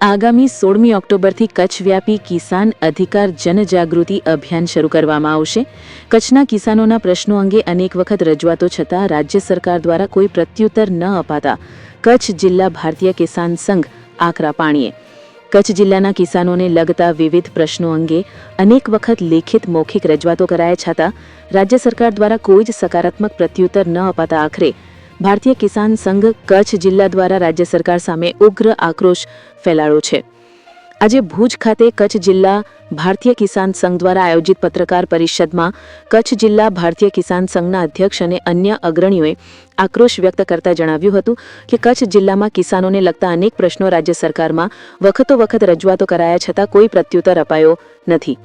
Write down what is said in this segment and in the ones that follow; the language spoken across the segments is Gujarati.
આગામી સોળમી ઓક્ટોબરથી કચ્છ વ્યાપી કિસાન અધિકાર જનજાગૃતિ અભિયાન શરૂ કરવામાં આવશે. કચ્છના કિસાનોના પ્રશ્નો અંગે અનેક વખત રજૂઆતો છતાં રાજ્ય સરકાર દ્વારા કોઈ પ્રત્યુત્તર ન અપાતા કચ્છ જિલ્લા ભારતીય કિસાન સંઘ આકરા પાણીએ. કચ્છ જિલ્લાના કિસાનોને લગતા વિવિધ પ્રશ્નો અંગે અનેક વખત લેખિત મૌખિક રજૂઆતો કરાયા છતાં રાજ્ય સરકાર દ્વારા કોઈ જ સકારાત્મક પ્રત્યુત્તર ન અપાતા આખરે ભારતીય કિસાન સંઘ કચ્છ જિલ્લા દ્વારા રાજ્ય સરકાર સામે ઉગ્ર આક્રોશ ફેલાયો છે. આજે ભુજ ખાતે કચ્છ જિલ્લા ભારતીય કિસાન સંઘ દ્વારા આયોજિત પત્રકાર પરિષદમાં કચ્છ જિલ્લા ભારતીય કિસાન સંઘના અધ્યક્ષ અને અન્ય અગ્રણીઓએ આક્રોશ વ્યક્ત કરતા જણાવ્યું હતું કે કચ્છ જિલ્લામાં કિસાનોને લગતા અનેક પ્રશ્નો રાજ્ય સરકારમાં વખતો વખત રજૂઆતો કરાયા છતાં કોઈ પ્રત્યુત્તર અપાયો નથી.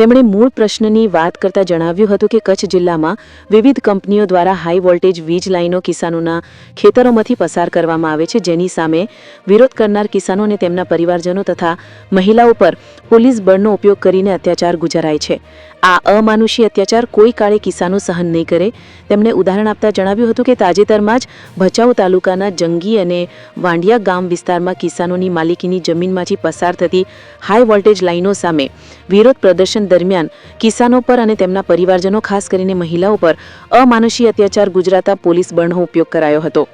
તેમણે મૂળ પ્રશ્નની વાત કરતા જણાવ્યું હતું કે કચ્છ જિલ્લામાં વિવિધ કંપનીઓ દ્વારા હાઈ વોલ્ટેજ વીજ લાઈનો કિસાનોના ખેતરોમાંથી પસાર કરવામાં આવે છે. જેની સામે વિરોધ કરનાર કિસાનો અને તેમના પરિવારજનો તથા મહિલાઓ પર પોલીસ બળનો ઉપયોગ કરીને અત્યાચાર ગુજારાય છે. આ અમાનુષી અત્યાચાર કોઈ કાળે કિસાનો સહન નહીં કરે. તેમણે ઉદાહરણ આપતા જણાવ્યું હતું કે તાજેતરમાં જ ભચાઉ તાલુકાના જંગી અને વાંડિયા ગામ વિસ્તારમાં કિસાનોની માલિકીની જમીનમાંથી પસાર થતી હાઈ વોલ્ટેજ લાઇનો સામે વિરોધ પ્રદર્શન દરમિયાન કિસાનો પર અને તેમના પરિવારજનો, ખાસ કરીને મહિલાઓ પર, અમાનુષી અત્યાચાર ગુજરાતા પોલીસ બળનો ઉપયોગ કરાયો હતો.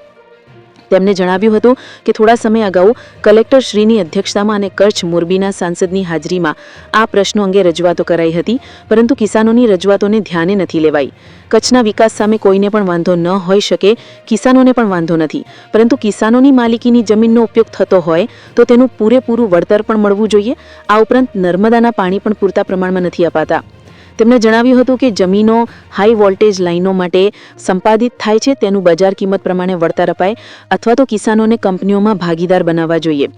તેમણે જણાવ્યું હતું કે થોડા સમય અગાઉ કલેક્ટર શ્રીની અધ્યક્ષતામાં અને કચ્છ મોરબીના સાંસદની હાજરીમાં આ પ્રશ્નો અંગે રજૂઆતો કરાઈ હતી, પરંતુ કિસાનોની રજૂઆતોને ધ્યાને નથી લેવાઈ. કચ્છના વિકાસ સામે કોઈને પણ વાંધો ન હોઈ શકે, કિસાનોને પણ વાંધો નથી. પરંતુ કિસાનોની માલિકીની જમીનનો ઉપયોગ થતો હોય, તો તેનું પૂરેપૂરું વળતર પણ મળવું જોઈએ. આ ઉપરાંત નર્મદાના પાણી પણ પૂરતા પ્રમાણમાં નથી અપાતા. તેમણે જણાવ્યું હતું કે જમીનો હાઈ વોલ્ટેજ લાઈનો માટે સંપાદિત થાય છે, તેનું બજાર કિંમત પ્રમાણે વળતર અપાય અથવા તો કિસાનોને કંપનીઓમાં ભાગીદાર બનાવવા જોઈએ.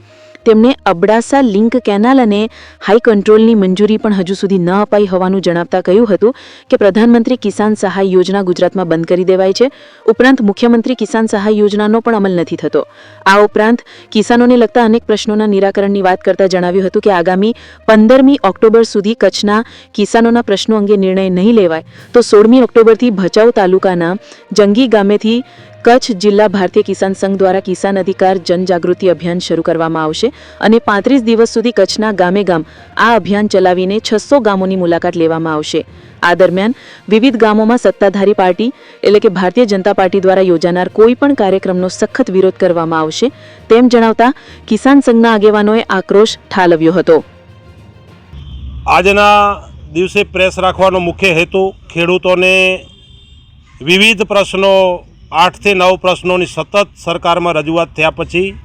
તેમણે અબડાસા લિંક કેનાલ અને હાઈ કંટ્રોલની મંજૂરી પણ હજુ સુધી ન અપાઈ હોવાનું જણાવતા કહ્યું હતું કે પ્રધાનમંત્રી કિસાન સહાય યોજના ગુજરાતમાં બંધ કરી દેવાય છે. ઉપરાંત મુખ્યમંત્રી કિસાન સહાય યોજનાનો પણ અમલ નથી થતો. આ ઉપરાંત કિસાનોને લગતા અનેક પ્રશ્નોના નિરાકરણની વાત કરતા જણાવ્યું હતું કે આગામી પંદરમી ઓક્ટોબર સુધી કચ્છના કિસાનોના પ્રશ્નો અંગે નિર્ણય નહીં લેવાય. તો સોળમી ઓક્ટોબરથી ભચાઉ તાલુકાના જંગી ગામેથી કચ્છ જિલ્લા ભારતીય કિસાન સંઘ દ્વારા કિસાન અધિકાર જનજાગૃતિ અભિયાન શરૂ કરવામાં આવશે અને પાંત્રીસ દિવસ સુધી કચ્છના ગામે ગામ આ અભિયાન ચલાવીને છસો ગામોની મુલાકાત લેવામાં આવશે. આ દરમિયાન વિવિધ ગામોમાં સત્તાધારી પાર્ટી, એટલે કે ભારતીય જનતા પાર્ટી દ્વારા યોજાનાર કોઈપણ કાર્યક્રમનો સખત વિરોધ કરવામાં આવશે, તેમ જણાવતા કિસાન સંઘના આગેવાનોએ આક્રોશ ઠાલવ્યો હતો. આજના દિવસે પ્રેસ રાખવાનો મુખ્ય હેતુ ખેડૂતોને વિવિધ પ્રશ્નો આઠથી નવ પ્રશ્નોની સતત સરકારમાં રજૂઆત થયા પછી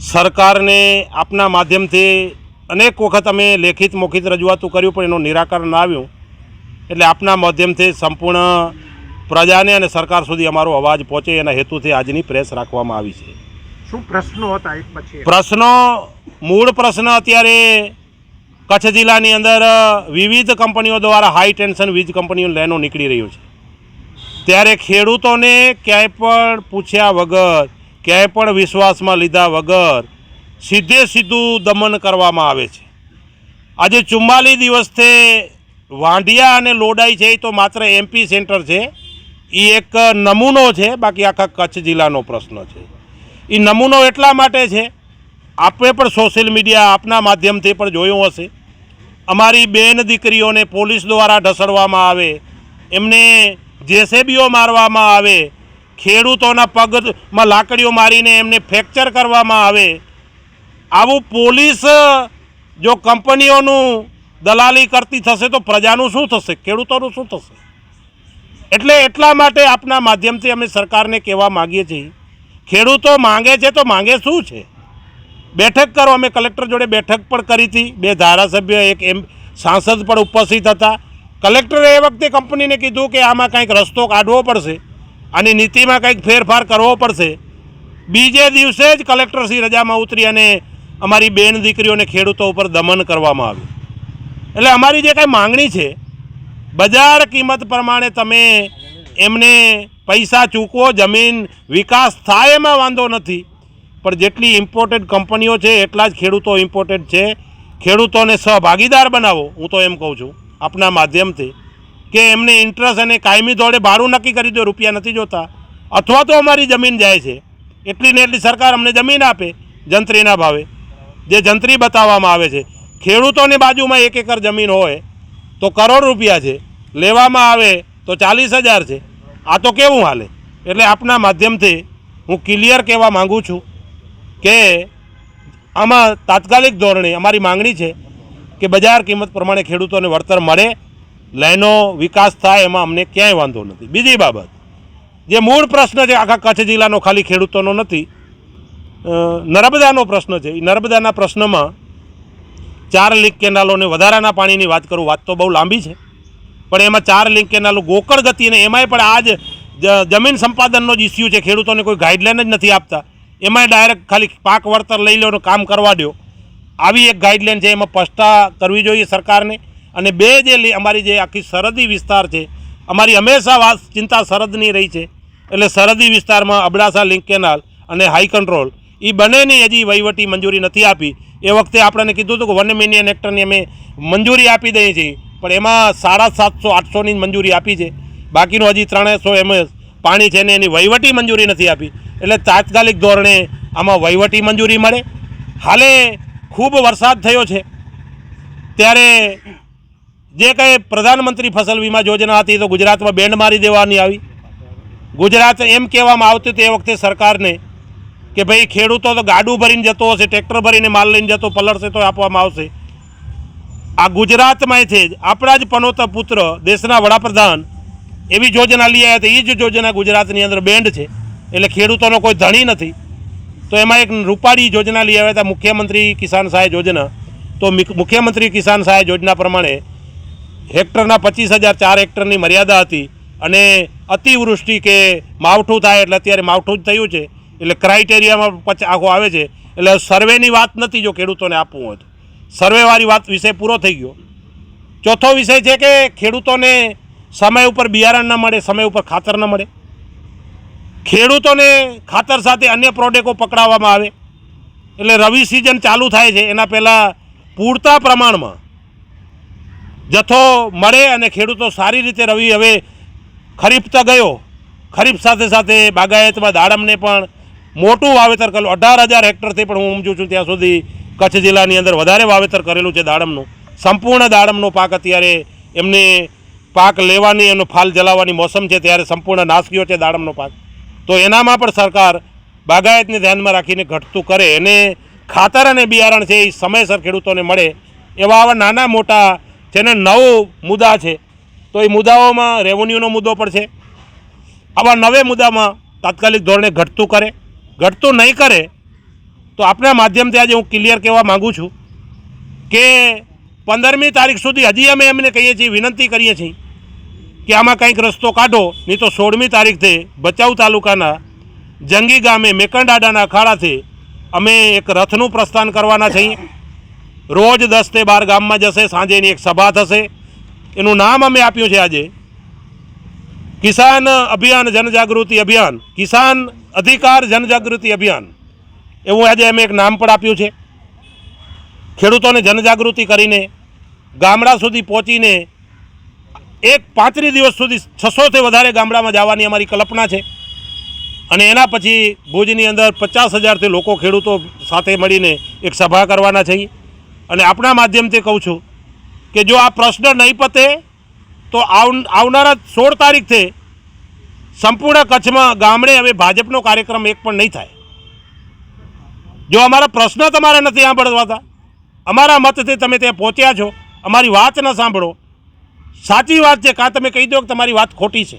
સરકારને આપના માધ્યમથી અનેક વખત અમે લેખિત મોખિત રજૂઆતો કર્યું પણ એનું નિરાકરણ ના આવ્યું. એટલે આપના માધ્યમથી સંપૂર્ણ પ્રજાને અને સરકાર સુધી અમારો અવાજ પહોંચે એના હેતુથી આજની પ્રેસ રાખવામાં આવી છે. શું પ્રશ્નો હતા એક પછી પ્રશ્નો મૂળ પ્રશ્ન અત્યારે કચ્છ જિલ્લાની અંદર વિવિધ કંપનીઓ દ્વારા હાઈ ટેન્શન વીજ કંપનીઓ લેનો નીકળી રહ્યું છે. ત્યારે ખેડૂતોને ક્યાંય પણ પૂછ્યા વગર, ક્યાંય પણ વિશ્વાસમાં લીધા વગર સીધે સીધું દમન કરવામાં આવે છે. આજે ચુમ્માલીસ દિવસથી વાંઢિયા અને લોડાઈ છે એ તો માત્ર એમપી સેન્ટર છે. એ એક નમૂનો છે, બાકી આખા કચ્છ જિલ્લાનો પ્રશ્ન છે. એ નમૂનો એટલા માટે છે આપણે પણ સોશિયલ મીડિયા આપના માધ્યમથી પણ જોયું હશે. અમારી બેન દીકરીઓને પોલીસ દ્વારા ઢસડવામાં આવે, એમને જેસેબીઓ મારવામાં આવે, ખેડૂતોના પગમાં લાકડીઓ મારીને એમને ફ્રેક્ચર કરવામાં આવે, આવું પોલીસ જો કંપનીઓનું દલાલી કરતી થશે તો પ્રજાનું શું થશે? ખેડૂતોનું શું થશે? એટલે એટલા માટે આપના માધ્યમથી અમે સરકારને કહેવા માગીએ છીએ, ખેડૂતો માંગે છે તો માંગે શું છે? બેઠક કરો, અમે કલેક્ટર જોડે બેઠક પણ કરી હતી, બે ધારાસભ્ય, એક એમ, સાંસદ પણ ઉપસ્થિત હતા કલેક્ટરે એ વખતે કંપનીને કીધું કે આમાં કંઈક રસ્તો કાઢવો પડશે અને નીતિમાં કંઈક ફેરફાર કરવો પડશે. બીજે દિવસે જ કલેક્ટરશ્રી રજામાં ઉતરી અને અમારી બેન દીકરીઓને ખેડૂતો ઉપર દમન કરવામાં આવ્યું. એટલે અમારી જે કાંઈ માંગણી છે, બજાર કિંમત પ્રમાણે તમે એમને પૈસા ચૂકવો, જમીન વિકાસ થાય એમાં વાંધો નથી. પણ જેટલી ઇમ્પોર્ટેડ કંપનીઓ છે, એટલા જ ખેડૂતો ઇમ્પોર્ટેડ છે. ખેડૂતોને સહભાગીદાર બનાવો, હું તો એમ કહું છું. આપના માધ્યમથી કે એમને ઇન્ટરેસ્ટ અને કાયમી ધોળે ભાડું નક્કી કરી દો, રૂપિયા નથી જોતા. અથવા તો અમારી જમીન જાય છે. એટલી ને એટલી સરકાર અમને જમીન આપે જંત્રીના ભાવે. જે જંત્રી બતાવવામાં આવે છે. ખેડૂતોની બાજુમાં એક એકર જમીન હોય તો કરોડ રૂપિયા છે. લેવામાં આવે તો ચાલીસ હજાર છે. આ તો કેવું હાલે? એટલે આપના માધ્યમથી હું ક્લિયર કહેવા માગું છું કે આમાં તાત્કાલિક ધોરણે અમારી માંગણી છે કે બજાર કિંમત પ્રમાણે ખેડૂતોને વળતર મળે લાઈનો વિકાસ થાય, એમાં અમને ક્યાંય વાંધો નથી. બીજી બાબત, જે મૂળ પ્રશ્ન છે, આખા કચ્છ જિલ્લાનો ખાલી ખેડૂતોનો નથી નર્મદાનો પ્રશ્ન છે. એ નર્મદાના પ્રશ્નમાં ચાર લિંક કેનાલોને વધારાના પાણીની વાત કરું, વાત તો બહુ લાંબી છે, પણ એમાં ચાર લિંક કેનાલો ગોકળ ગતિ એમાંય પણ આજ જ- જમીન સંપાદનનો જ ઇસ્યુ છે. ખેડૂતોને કોઈ ગાઈડલાઈન જ નથી આપતા. એમાંય ડાયરેક્ટ ખાલી પાક વળતર લઈ લો કામ કરવા દો આવી એક ગાઈડલાઈન છે એમાં સ્પષ્ટતા કરવી જોઈએ સરકારને. અને બે જે અમારી જે આખી સરહદી વિસ્તાર છે, અમારી હંમેશા વાત, ચિંતા સરહદની રહી છે. એટલે સરહદી વિસ્તારમાં અબડાસા, લિંક કેનાલ અને હાઈ કંટ્રોલ એ બંનેની હજી વહીવટી મંજૂરી નથી આપી. એ વખતે આપણને કીધું હતું કે વન મિલિયન એક્ટરની અમે મંજૂરી આપી દઈએ છીએ. પણ એમાં સાડા સાતસો, આઠસોની મંજૂરી આપી છે. બાકીનું હજી ત્રણસો એમએસ પાણી છે ને એની વહીવટી મંજૂરી નથી આપી. એટલે તાત્કાલિક ધોરણે આમાં વહીવટી મંજૂરી મળે. હાલે ખૂબ વરસાદ થયો છે. ત્યારે જે કંઈ પ્રધાનમંત્રી ફસલ વીમા યોજના હતી તો ગુજરાતમાં બેન્ડ મારી દેવાની આવી. ગુજરાત એમ કહેવામાં આવતું એ વખતે સરકારને કે ભાઈ ખેડૂતો તો ગાડું ભરીને જતો હશે, ટ્રેક્ટર ભરીને માલ લઈને જતો, પલળશે તો આપવામાં આવશે. આ ગુજરાતમાંથી જ, આપણા જ પનોતા પુત્ર દેશના વડાપ્રધાન એવી યોજના લઈ આવ્યા હતા. એ જ યોજના ગુજરાતની અંદર બેન્ડ છે. એટલે ખેડૂતોનો કોઈ ધણી નથી. તો એમાં એક રૂપાળી યોજના લઈ આવ્યા હતા મુખ્યમંત્રી કિસાન સહાય યોજના. તો મુખ્યમંત્રી કિસાન સહાય યોજના પ્રમાણે હેક્ટરના પચીસ હજાર ચાર હેક્ટરની મર્યાદા હતી અને અતિવૃષ્ટિ કે માવઠું થાય એટલે અત્યારે માવઠું જ થયું છે. એટલે ક્રાઇટેરિયામાં પચ, આખો આવે છે. એટલે સર્વેની વાત નથી જો ખેડૂતોને આપવું હોય તો. સર્વેવાળી વાત વિષય પૂરો થઈ ગયો. ચોથો વિષય છે કે ખેડૂતોને સમય ઉપર બિયારણ ન મળે, સમય ઉપર ખાતર ન મળે. ખેડૂતોને ખાતર સાથે અન્ય પ્રોડક્ટો પકડાવવામાં આવે. એટલે રવિ સિઝન ચાલુ થાય છે, એના પહેલાં પૂરતા પ્રમાણમાં જથ્થો મળે અને ખેડૂતો સારી રીતે રવિ હવે ખરીફ તો ગયો. ખરીફ સાથે સાથે બાગાયતમાં દાડમને પણ મોટું વાવેતર કરેલું અઢાર હજાર હેક્ટરથી પણ હું સમજું છું ત્યાં સુધી કચ્છ જિલ્લાની અંદર વધારે વાવેતર કરેલું છે દાડમનું. સંપૂર્ણ દાડમનો પાક અત્યારે એમને પાક લેવાની એનો ફાલ જલાવવાની મોસમ છે, ત્યારે સંપૂર્ણ નાશ ગયો છે દાડમનો પાક. તો એનામાં પણ સરકાર બાગાયતને ધ્યાનમાં રાખીને ઘટતું કરે અને ખાતર અને બિયારણ છે એ સમયસર ખેડૂતોને મળે એવા આવા નાના મોટા જેને નવ મુદ્દા છે. તો એ મુદ્દાઓમાં રેવન્યુનો મુદ્દો પણ છે. આવા નવે મુદ્દામાં તાત્કાલિક ધોરણે ઘટતું કરે. ઘટતું નહીં કરે તો આપણા માધ્યમથી આજે હું ક્લિયર કહેવા માગું છું કે પંદરમી તારીખ સુધી હજી અમે એમને કહીએ છીએ, વિનંતી કરીએ છીએ કે આમાં કંઈક રસ્તો કાઢો, નહીં તો સોળમી તારીખથી ભચાઉ તાલુકાના જંગી ગામે મેકંડાડાના અખાડાથી અમે એક રથનું પ્રસ્થાન કરવાના છીએ. રોજ દસ તે બાર ગામમાં જશે, સાંજેની એક સભા થશે. એનું નામ અમે આપ્યું છે આજે. કિસાન અભિયાન જનજાગૃતિ અભિયાન, કિસાન અધિકાર જનજાગૃતિ અભિયાન. એવું આજે અમે એક નામ પણ આપ્યું છે. ખેડૂતોને જનજાગૃતિ કરીને ગામડા સુધી પહોંચીને એક પાંત્રીસ દિવસ સુધી છસોથી વધારે ગામડામાં જવાની અમારી કલ્પના છે. અને એના પછી ભુજની અંદર પચાસ હજારથી લોકો ખેડૂતો સાથે મળીને એક સભા કરવાના છે અને આપણા માધ્યમથી કહું છું કે જો આ પ્રશ્ન નહીં પતે, તો આવનારા સોળ તારીખથી સંપૂર્ણ કચ્છમાં ગામડે હવે ભાજપનો કાર્યક્રમ એક પણ નહીં થાય. જો અમારા પ્રશ્ન તમારે નથી સાંભળવાતા, અમારા મતથી તમે ત્યાં પહોંચ્યા છો, અમારી વાત ન સાંભળો સાચી વાત છે કાં તમે કહી દો કે તમારી વાત ખોટી છે.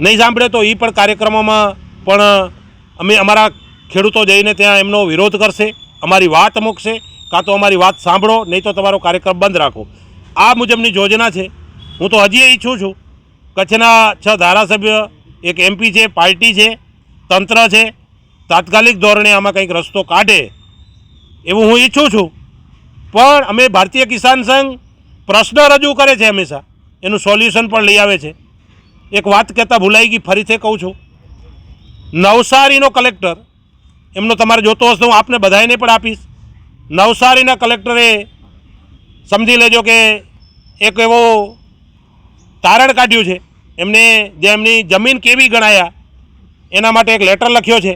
નહીં સાંભળે તો એ પણ કાર્યક્રમોમાં પણ અમે અમારા ખેડૂતો જઈને ત્યાં એમનો વિરોધ કરશે, અમારી વાત મૂકશે, કાં તો અમારી વાત સાંભળો, નહીં તો તમારો કાર્યક્રમ બંધ રાખો. આ મુજબની યોજના છે. હું તો હજી ઈચ્છું છું. કચ્છના છ ધારાસભ્ય, એક એમપી છે, પાર્ટી છે, તંત્ર છે, તાત્કાલિક ધોરણે આમાં કંઈક રસ્તો કાઢે એવું હું ઈચ્છું છું. પણ અમે ભારતીય કિસાન સંઘ પ્રશ્ન રજૂ કરે છે હંમેશા. એનું સોલ્યુશન પણ લઈ આવે છે. એક વાત કહેતા ભૂલાઈ ગઈ ફરીથી કહું છું. નવસારીનો કલેક્ટર, એમનો તમારે જોતો હશે, હું આપને બધાને પણ આપીશ. નવસારીના કલેક્ટરે સમજી લેજો કે એક એવો તારણ કાઢ્યું છે. એમને જે એમની જમીન કેવી ગણાયા, એના માટે એક લેટર લખ્યો છે.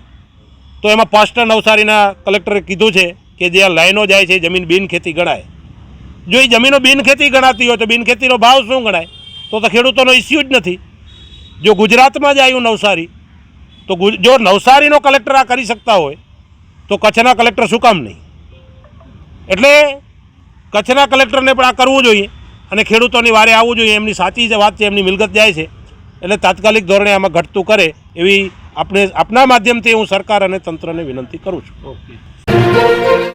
તો એમાં પાસ્ટર નવસારીના કલેક્ટરે કીધું છે કે જે આ લાઈનો જાય છે જમીન જમીન બિનખેતી ગણાય. જો એ જમીનો બિનખેતી ગણાતી હોય તો બિનખેતીનો ભાવ શું ગણાય? તો તો ખેડૂતોનો ઇસ્યુ જ નથી. જો ગુજરાતમાં જ આવ્યું નવસારી, તો જો નવસારીનો કલેક્ટર આ કરી શકતા હોય, તો કચ્છના કલેક્ટર શું કામ નહીં? એટલે કચ્છના કલેક્ટરને પણ આ કરવું જોઈએ અને ખેડૂતોની વારે આવવું જોઈએ. એમની સાચી જે વાત છે, એમની મિલકત જાય છે. એટલે તાત્કાલિક ધોરણે આમાં ઘટતું કરે એવી આપણે આપના માધ્યમથી હું સરકાર અને તંત્રને વિનંતી કરું છું. ઓકે.